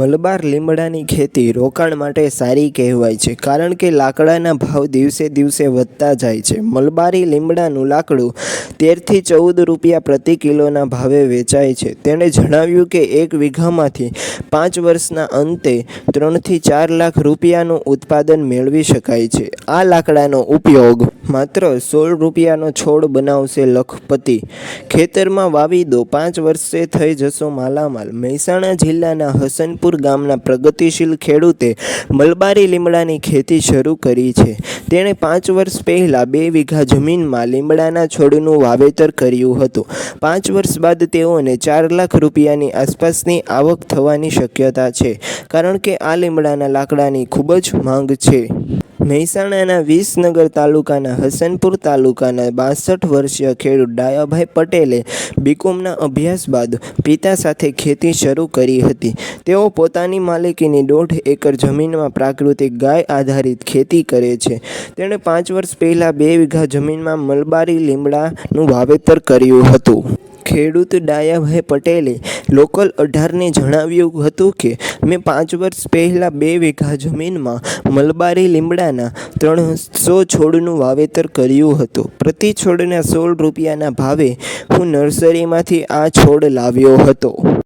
મલબાર લીમડાની ખેતી રોકાણ માટે સારી કહેવાય છે, કારણ કે લાકડાના ભાવ દિવસે દિવસે વધતા જાય છે. મલબારી લીમડાનું લાકડું તેરથી ચૌદ રૂપિયા પ્રતિ કિલોના ભાવે વેચાય છે. તેણે જણાવ્યું કે એક વીઘામાંથી પાંચ વર્ષના અંતે ત્રણથી ચાર લાખ રૂપિયાનું ઉત્પાદન મેળવી શકાય છે. આ લાકડાનો ઉપયોગ માત્ર સોળ રૂપિયાનો છોડ બનાવશે લખપતિ. ખેતરમાં વાવી દો, પાંચ વર્ષે થઈ જશો માલામાલ. મહેસાણા જિલ્લાના હસનપુર ગામના પ્રગતિશીલ ખેડૂતે મલબારી લીમડાની ખેતી શરૂ કરી છે. તેણે પાંચ વર્ષ પહેલાં બે વીઘા જમીનમાં લીમડાના છોડનું વાવેતર કર્યું હતું. પાંચ વર્ષ બાદ તેઓને ચાર લાખ રૂપિયાની આસપાસની આવક થવાની શક્યતા છે, કારણ કે આ લીમડાના લાકડાની ખૂબ જ માંગ છે. મહેસાણાના વિસનગર તાલુકાના હસનપુર તાલુકાના બાસઠ વર્ષીય ખેડૂત ડાયાભાઈ પટેલે બીકોમના અભ્યાસ બાદ પિતા સાથે ખેતી શરૂ કરી હતી. તેઓ પોતાની માલિકીની દોઢ એકર જમીનમાં પ્રાકૃતિક ગાય આધારિત ખેતી કરે છે. તેણે પાંચ વર્ષ પહેલાં બે વીઘા જમીનમાં મલબારી લીમડાનું વાવેતર કર્યું હતું. ખેડૂત ડાયાભાઈ પટેલે લોકલ અઢારને જણાવ્યું હતું કે, મેં પાંચ વર્ષ પહેલાં બે વીઘા જમીનમાં મલબારી લીમડાના ત્રણસો છોડનું વાવેતર કર્યું હતું. પ્રતિ છોડના સોળ રૂપિયાના ભાવે હું નર્સરીમાંથી આ છોડ લાવ્યો હતો.